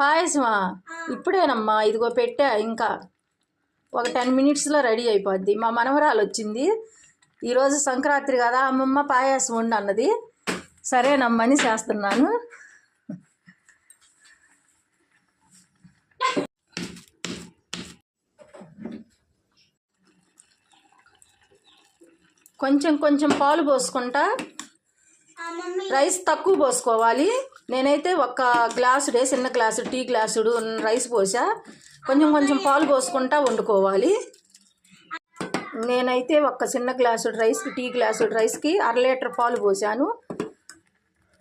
పాయసమా? ఇప్పుడేనమ్మా ఇదిగో పెట్టా ఇంకా ఒక టెన్ మినిట్స్లో రెడీ అయిపోద్ది. మా మనవరాలు వచ్చింది. ఈరోజు సంక్రాంతి కదా అమ్మమ్మ పాయాసం వండు అన్నది సరేనమ్మని చేస్తున్నాను. కొంచెం కొంచెం పాలు పోసుకుంటా. రైస్ తక్కువ పోసుకోవాలి. నేనైతే ఒక గ్లాసుడే చిన్న గ్లాసు టీ గ్లాసుడు రైస్ పోసా. కొంచెం కొంచెం పాలు పోసుకుంటా వండుకోవాలి. నేనైతే ఒక చిన్న గ్లాసు రైస్కి టీ గ్లాసు రైస్కి అర లీటర్ పాలు పోసాను.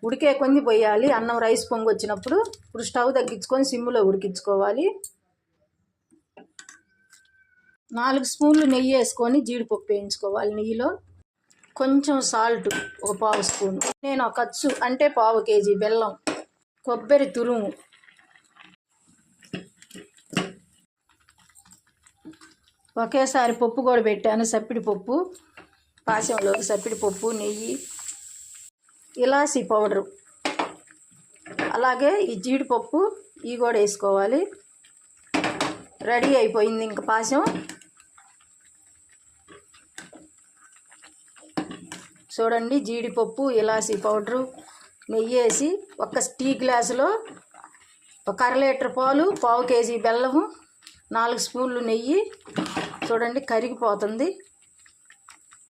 ఉడికే కొంది పోయాలి. అన్నం రైస్ పొంగి వచ్చినప్పుడు ఇప్పుడు స్టవ్ తగ్గించుకొని సిమ్లో ఉడికించుకోవాలి. నాలుగు స్పూన్లు నెయ్యి వేసుకొని జీడిపప్పు వేయించుకోవాలి నెయ్యిలో. కొంచెం సాల్ట్ ఒక పావు స్పూన్. నేను ఒక అచ్చు అంటే పావు కేజీ బెల్లం కొబ్బరి తురుము. ఒకేసారి పప్పు కూడా పెట్టాను సప్పిడి పప్పు. పాశంలోకి సప్పిడి పప్పు నెయ్యి ఇలాసి పౌడరు. అలాగే ఈ జీడిపప్పు ఇవి కూడా వేసుకోవాలి. రెడీ అయిపోయింది ఇంక పాశం. చూడండి జీడిపప్పు ఇలాచి పౌడరు నెయ్యి వేసి ఒక టీ గ్లాసులో ఒక అర లీటర్ పాలు పావు కేజీ బెల్లము నాలుగు స్పూన్లు నెయ్యి. చూడండి కరిగిపోతుంది.